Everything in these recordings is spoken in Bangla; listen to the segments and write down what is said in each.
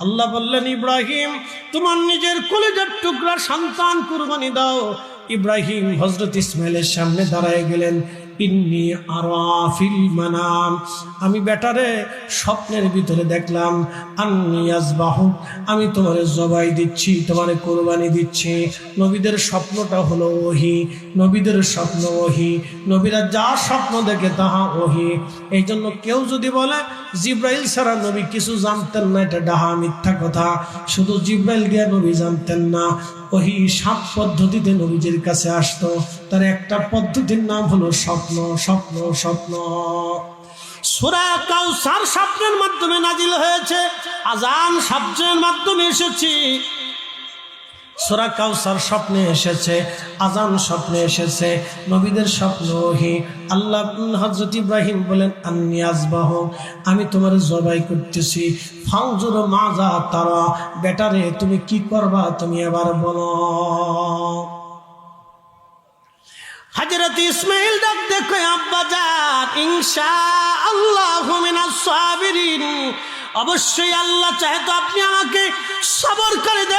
আল্লাহ বললেন, ইব্রাহিম, তোমার নিজের কলেজের টুকরা সন্তান কুরবানি দাও। ইব্রাহিম হজরত ইসমাইলের সামনে দাঁড়ায় গেলেন। ইন্নি আরাফিল মানাম। আমি বেটারে স্বপ্নের ভিতরে দেখলাম, আন্নি আজবাহু আমি তোমারে জবাই দিচ্ছি, তোমারে কোরবানি দিচ্ছি। নবীদের স্বপ্নটা হলো ওহি, নবীদের স্বপ্ন ওহি। নবীরা যা স্বপ্ন দেখে তাহা ওহি। এই জন্য কেউ যদি বলে, জিব্রাইল ছাড়া নবী কিছু জানতেন না, এটা ডাহা মিথ্যা কথা। শুধু জিব্রাইল দিয়ে নবী জানতেন না। ওহি সাপ পদ্ধতিতে নবীজির কাছে আসতো। তার একটা পদ্ধতির নাম হলো স্বপ্ন স্বপ্ন স্বপ্ন। সুরা কাউসার স্বপ্নের মাধ্যমে নাজিল হয়েছে। আজান শব্দের মাধ্যমে এসেছি। সোরা কাউসার স্বপ্নে এসেছে আজান স্বপ্নে এসেছে, নবীদের স্বপ্ন ওহি। আল্লাহ হজরত ইব্রাহিম বলেন, আন্নি আজবাহ আমি তোমার জবাই করতেছি। ফাউজুর মাজা তারা, বেটারে তুমি কি করবা তুমি এবার বলো। হজরত ইসমাইল ডাক, দেখো ইনশা আল্লাহ অবশ্যই আল্লাহ চাহে তো আপনি আমাকে পেয়ে যাবেন বাবা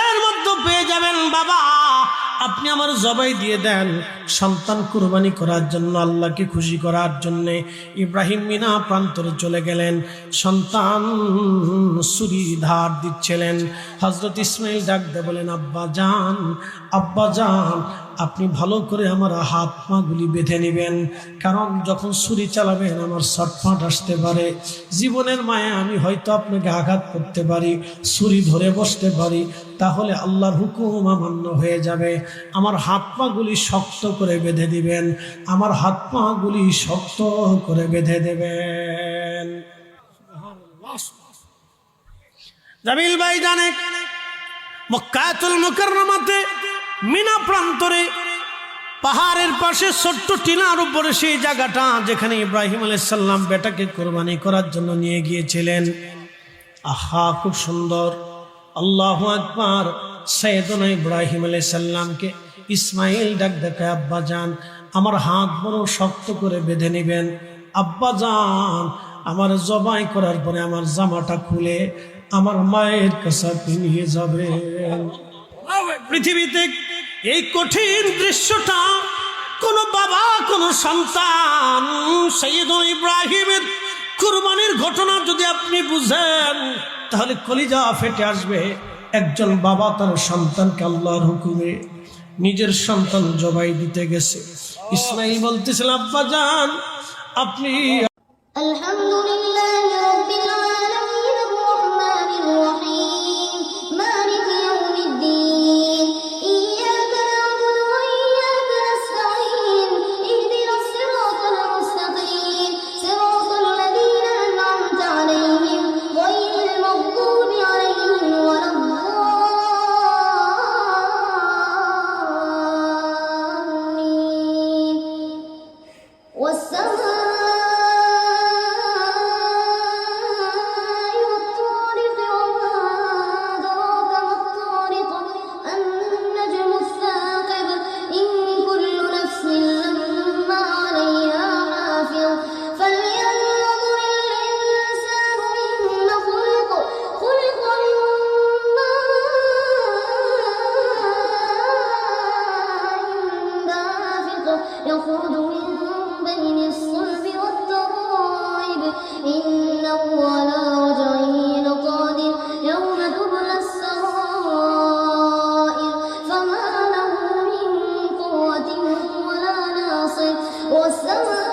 আপনি আমার জবাই দিয়ে দেন। সন্তান কুরবানি করার জন্য, আল্লাহকে খুশি করার জন্যে ইব্রাহিম মিনা প্রান্তরে চলে গেলেন। সন্তান সুরি ধার দিচ্ছিলেন। হজরত ইসমাইল ডাক দে বলেন আব্বা যান আব্বা যান। আপনি ভালো করে আমার হাত পাগুলি বেঁধে নেবেন। কারণ যখন ছুরি চালাবেন, আমার শটফাট আসতে পারে। জীবনের মায়ে আমি হয়তো আপনাকে আঘাত করতে পারি, ছুরি ধরে বসতে পারি। তাহলে আল্লাহর হুকুম আমান্য হয়ে যাবে। আমার হাত পাগুলি শক্ত করে বেঁধে দিবেন। আমার হাত পাগুলি শক্ত করে বেঁধে দেবেন। জামিল ভাই জানে, মক্কাতুল মুকাররমাতে মিনা প্রান্তরে, পাহাড়ের পাশে ছোট্ট টিনার উপরে সেই জায়গাটা যেখানে ইব্রাহিম আলাইসাল্লাম বেটাকে কোরবানি করার জন্য নিয়ে গিয়েছিলেন। আহা, খুব সুন্দর। আল্লাহ আকবার। সৈয়দনা ইব্রাহিম আলাইসাল্লামকে ইসমাইল ডাক দেখে আব্বা যান, আমার হাত বড় শক্ত করে বেঁধে নেবেন। আব্বা যান, আমার জবাই করার পরে আমার জামাটা খুলে আমার মায়ের কাছে নিয়ে যাবেন। পৃথিবীতে এই কঠিন দৃশ্যটা কোন বাবা, কোন সন্তান। সৈয়দ ইব্রাহিমের কুরবানির ঘটনা যদি আপনি বুঝেন, তাহলে কলিজা ফেটে আসবে। একজন বাবা তার সন্তানকে আল্লাহর হুকুমে নিজের সন্তান জবাই দিতে গেছে। ইসমাইল বলতেছিল, আব্বা, যান, আপনি আলহামদুলিল্লাহ। 死子